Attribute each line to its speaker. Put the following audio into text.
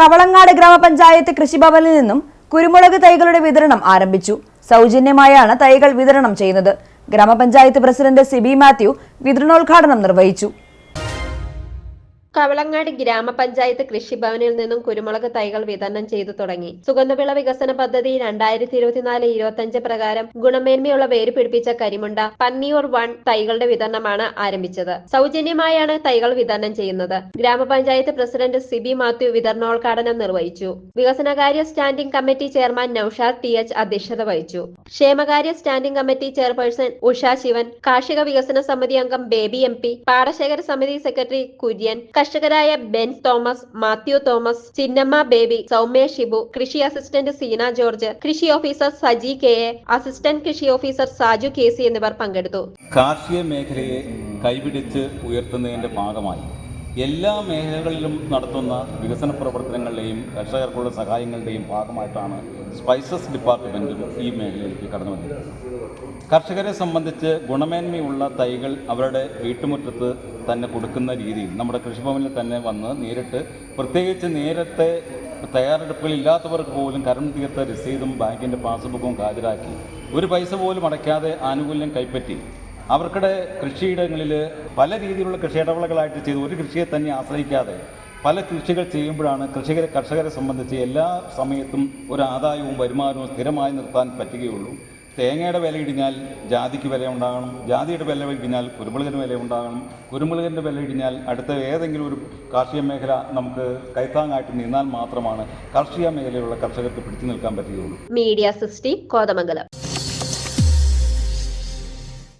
Speaker 1: കവളങ്ങാട് ഗ്രാമപഞ്ചായത്ത് കൃഷിഭവനിൽ നിന്നും കുരുമുളക് തൈകളുടെ വിതരണം ആരംഭിച്ചു. സൗജന്യമായാണ് തൈകൾ വിതരണം ചെയ്യുന്നത്. ഗ്രാമപഞ്ചായത്ത് പ്രസിഡന്റ് സിബി മാത്യു വിതരണോദ്ഘാടനം നിർവഹിച്ചു.
Speaker 2: കവളങ്ങാട് ഗ്രാമപഞ്ചായത്ത് കൃഷിഭവനിൽ നിന്നും കുരുമുളക് തൈകൾ വിതരണം ചെയ്തു തുടങ്ങി. സുഗന്ധവിള വികസന പദ്ധതി രണ്ടായിരത്തി ഇരുപത്തിനാല് ഇരുപത്തിയഞ്ച് പ്രകാരം ഗുണമേന്മയുള്ള വേര് പിടിപ്പിച്ച കരിമുണ്ട പന്നിയൂർ വൺ തൈകളുടെ വിതരണമാണ് ആരംഭിച്ചത്. സൗജന്യമായാണ് തൈകൾ വിതരണം ചെയ്യുന്നത്. ഗ്രാമപഞ്ചായത്ത് പ്രസിഡന്റ് സിബി മാത്യു വിതരണോദ്ഘാടനം നിർവഹിച്ചു. വികസനകാര്യ standing committee chairman Naushad T H അധ്യക്ഷത വഹിച്ചു. ക്ഷേമകാര്യ standing committee chairperson Usha Sivan കാർഷിക വികസന സമിതി അംഗം ബേബി എം പി പാടശേഖര സമിതി സെക്രട്ടറി കുര്യൻ കർഷകരായ Ben Thomas Mathew Thomas Chinnamma baby Soumya Shibu കൃഷി അസിസ്റ്റന്റ് സീന ജോർജ് കൃഷി officer Saji K A assistant കൃഷി ഓഫീസർ സാജു കെ സി എന്നിവർ പങ്കെടുത്തു.
Speaker 3: കാർഷിക മേഖലയെ കൈപിടിച്ച് ഉയർത്തുന്നതിന്റെ ഭാഗമായി എല്ലാ മേഖലകളിലും നടത്തുന്ന വികസന പ്രവർത്തനങ്ങളുടെയും കർഷകർക്കുള്ള സഹായങ്ങളുടെയും ഭാഗമായിട്ടാണ് സ്പൈസസ് ഡിപ്പാർട്ട്മെന്റും ഈ മേഖലയിലേക്ക് കടന്നു വന്നിരിക്കുന്നത് കർഷകരെ സംബന്ധിച്ച് ഗുണമേന്മയുള്ള തൈകൾ അവരുടെ വീട്ടുമുറ്റത്ത് തന്നെ കൊടുക്കുന്ന രീതിയിൽ നമ്മുടെ കൃഷിഭവനിൽ തന്നെ വന്ന് നേരിട്ട് പ്രത്യേകിച്ച് നേരത്തെ തയ്യാറെടുപ്പുകളില്ലാത്തവർക്ക് പോലും കരം തീർത്ത രസീതും ബാങ്കിന്റെ പാസ്ബുക്കും ഹാജരാക്കി ഒരു പൈസ പോലും അടയ്ക്കാതെ ആനുകൂല്യം കൈപ്പറ്റി അവർക്കിടെ കൃഷിയിടങ്ങളിൽ പല രീതിയിലുള്ള കൃഷിയിടവിളകളായിട്ട് ചെയ്ത്. ഒരു കൃഷിയെ തന്നെ ആശ്രയിക്കാതെ പല കൃഷികൾ ചെയ്യുമ്പോഴാണ് കൃഷികരെ കർഷകരെ സംബന്ധിച്ച് എല്ലാ സമയത്തും ഒരു ആദായവും വരുമാനവും സ്ഥിരമായി നിർത്താൻ പറ്റുകയുള്ളൂ. തേങ്ങയുടെ വില ഇടിഞ്ഞാൽ ജാതിക്ക് വില ഉണ്ടാകണം. ജാതിയുടെ വില ഇടിഞ്ഞാൽ കുരുമുളകിന് വില ഉണ്ടാകണം. കുരുമുളകിന്റെ വില ഇടിഞ്ഞാൽ അടുത്ത ഏതെങ്കിലും ഒരു കാർഷിക മേഖല നമുക്ക് കൈത്താങ്ങായിട്ട് നിന്നാൽ മാത്രമാണ് കാർഷിക മേഖലയിലുള്ള കർഷകർക്ക് പിടിച്ചു നിൽക്കാൻ പറ്റുകയുള്ളൂ.
Speaker 2: മീഡിയ സിസ്റ്റി കോതമംഗലം.